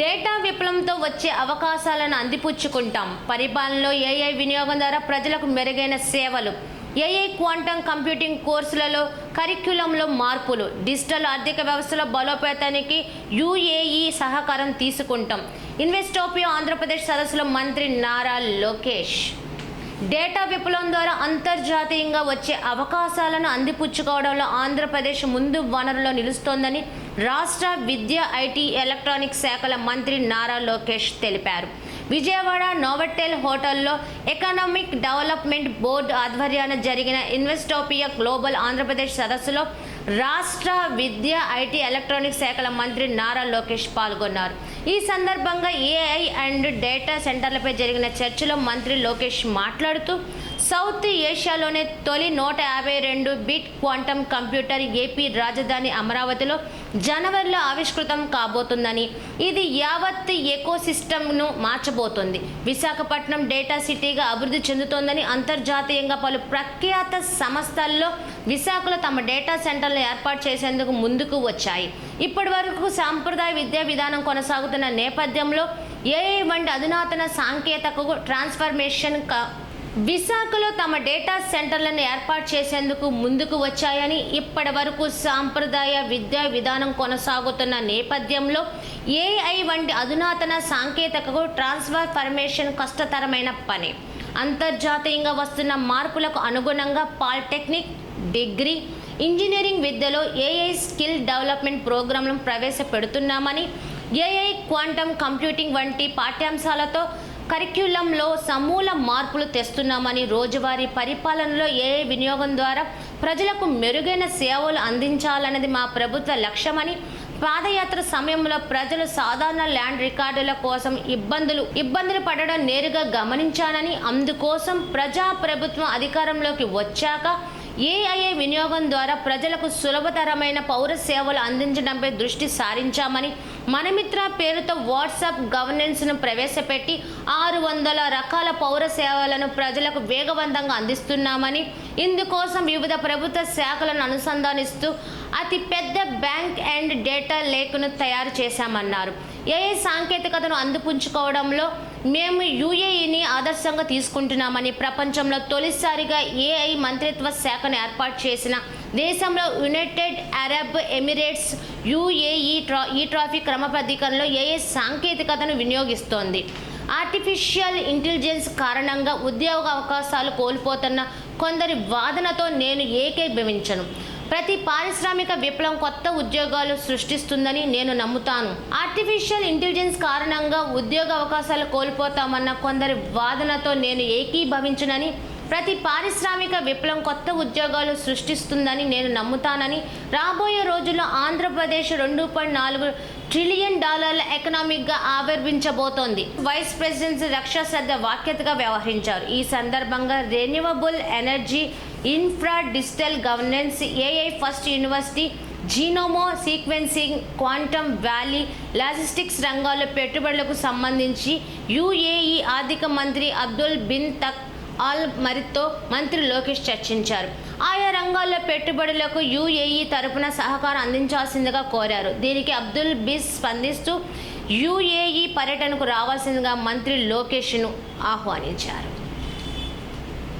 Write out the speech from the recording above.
Data విప్లవంతో వచ్చే అవకాశాలను అందిపుచ్చుకుంటాం. పరిపాలనలో ఏఐ వినియోగం ద్వారా ప్రజలకు మెరుగైన సేవలు. ఏఐ క్వాంటమ్ కంప్యూటింగ్ కోర్సులలో కరిక్యులంలో మార్పులు. డిజిటల్ ఆర్థిక వ్యవస్థలో బలోపేతానికి యుఏఈ సహకారం తీసుకుంటాం. ఇన్వెస్టోపియో ఆంధ్రప్రదేశ్ సదస్సులో మంత్రి నారా లోకేష్. డేటా విప్లవం ద్వారా అంతర్జాతీయంగా వచ్చే అవకాశాలను అందిపుచ్చుకోవడంలో ఆంధ్రప్రదేశ్ ముందు వనరులో నిలుస్తోందని రాష్ట్ర విద్య ఐటీ ఎలక్ట్రానిక్ శాఖల మంత్రి నారా లోకేష్ తెలిపారు. విజయవాడ నోవటెల్ హోటల్లో ఎకనామిక్ డెవలప్మెంట్ బోర్డు ఆధ్వర్యాన జరిగిన ఇన్వెస్టోపియా గ్లోబల్ ఆంధ్రప్రదేశ్ సదస్సులో రాష్ట్ర విద్య ఐటీ ఎలక్ట్రానిక్ శాఖల మంత్రి నారా లోకేష్ పాల్గొన్నారు. ఈ సందర్భంగా ఏఐ అండ్ డేటా సెంటర్లపై జరిగిన చర్చలో మంత్రి లోకేష్ మాట్లాడుతూ సౌత్ ఏషియాలోనే తొలి నూట యాభై రెండు బిట్ క్వాంటమ్ కంప్యూటర్ ఏపీ రాజధాని అమరావతిలో జనవరిలో ఆవిష్కృతం కాబోతుందని. ఇది యావత్ ఎకోసిస్టమ్ను మార్చబోతోంది. విశాఖపట్నం డేటా సిటీగా అభివృద్ధి చెందుతోందని అంతర్జాతీయంగా పలు ప్రఖ్యాత సంస్థల్లో విశాఖలో తమ డేటా సెంటర్లు ఏర్పాటు చేసేందుకు ముందుకు వచ్చాయి. ఇప్పటి వరకు సాంప్రదాయ విద్యా విధానం కొనసాగుతున్న నేపథ్యంలో ఏఐ వంటి అధునాతన సాంకేతికకు ట్రాన్స్ఫర్మేషన్ విశాఖలో తమ డేటా సెంటర్లను ఏర్పాటు చేసేందుకు ముందుకు వచ్చాయని ఇప్పటి వరకు సాంప్రదాయ విద్యా విధానం కొనసాగుతున్న నేపథ్యంలో ఏఐ వంటి అధునాతన సాంకేతికకు ట్రాన్స్ఫర్ ఫర్మేషన్ కష్టతరమైన పని. అంతర్జాతీయంగా వస్తున్న మార్పులకు అనుగుణంగా పాలిటెక్నిక్ డిగ్రీ ఇంజనీరింగ్ విద్యలో ఏఐ స్కిల్ డెవలప్మెంట్ ప్రోగ్రాంలను ప్రవేశపెడుతున్నామని ఏఐ క్వాంటమ్ కంప్యూటింగ్ వంటి పాఠ్యాంశాలతో కరిక్యులంలో సమూల మార్పులు తెస్తున్నామని రోజువారీ పరిపాలనలో ఏ వినియోగం ద్వారా ప్రజలకు మెరుగైన సేవలు అందించాలన్నది మా ప్రభుత్వ లక్ష్యమని పాదయాత్ర సమయంలో ప్రజలు సాధారణ ల్యాండ్ రికార్డుల కోసం ఇబ్బందులు ఇబ్బందులు పడడం నేరుగా గమనించానని అందుకోసం ప్రజా ప్రభుత్వం అధికారంలోకి వచ్చాక ఏఐఏ వినియోగం ద్వారా ప్రజలకు సులభతరమైన పౌర సేవలు అందించడంపై దృష్టి సారించామని మనమిత్ర పేరుతో వాట్సాప్ గవర్నెన్స్ను ప్రవేశపెట్టి ఆరు వందల రకాల పౌర సేవలను ప్రజలకు వేగవంతంగా అందిస్తున్నామని ఇందుకోసం వివిధ ప్రభుత్వ శాఖలను అనుసంధానిస్తూ అతి పెద్ద బ్యాంక్ అండ్ డేటా లేక్ను తయారు చేశామన్నారు. ఏఐ సాంకేతికతను అందిపుంచుకోవడంలో మేము యూఏఈని ఆదర్శంగా తీసుకుంటున్నామని ప్రపంచంలో తొలిసారిగా ఏఐ మంత్రిత్వ శాఖను ఏర్పాటు చేసిన దేశంలో యునైటెడ్ అరబ్ ఎమిరేట్స్ యుఏఈ ట్రా ఈ ట్రాఫిక్ క్రమబద్ధీకరణలో ఏఐ సాంకేతికతను వినియోగిస్తోంది. ఆర్టిఫిషియల్ ఇంటెలిజెన్స్ కారణంగా ఉద్యోగ అవకాశాలు కోల్పోతున్న కొందరి వాదనతో నేను ఏకీభవించను. ప్రతి పారిశ్రామిక విప్లవం కొత్త ఉద్యోగాలు సృష్టిస్తుందని నేను నమ్ముతాను. ఆర్టిఫిషియల్ ఇంటెలిజెన్స్ కారణంగా ఉద్యోగ అవకాశాలు కోల్పోతామన్న కొందరి వాదనతో నేను ఏకీభవించనని ప్రతి పారిశ్రామిక విప్లవం కొత్త ఉద్యోగాలు సృష్టిస్తుందని నేను నమ్ముతానని రాబోయే రోజుల్లో ఆంధ్రప్రదేశ్ రెండు పాయింట్ నాలుగు ట్రిలియన్ డాలర్ల ఎకనామిక్గా ఆవిర్భించబోతోంది. వైస్ ప్రెసిడెంట్ రక్షా శ్రద్ధ వాక్యతగా వ్యవహరించారు. ఈ సందర్భంగా renewable energy infra digital governance AI first university genome sequencing quantum valley logistics రంగాల్లో పెట్టుబడులకు సంబంధించి యుఏఈ ఆర్థిక మంత్రి అబ్దుల్ బిన్ తక్ ఆల్ మరిత్తో మంత్రి లోకేష్ చర్చించారు. ఆయా రంగాల్లో పెట్టుబడులకు యుఏఈ తరపున సహకారం అందించాల్సిందిగా కోరారు. దీనికి అబ్దుల్ బిస్ స్పందిస్తూ యుఏఈ పర్యటనకు రావాల్సిందిగా మంత్రి లోకేష్ను ఆహ్వానించారు.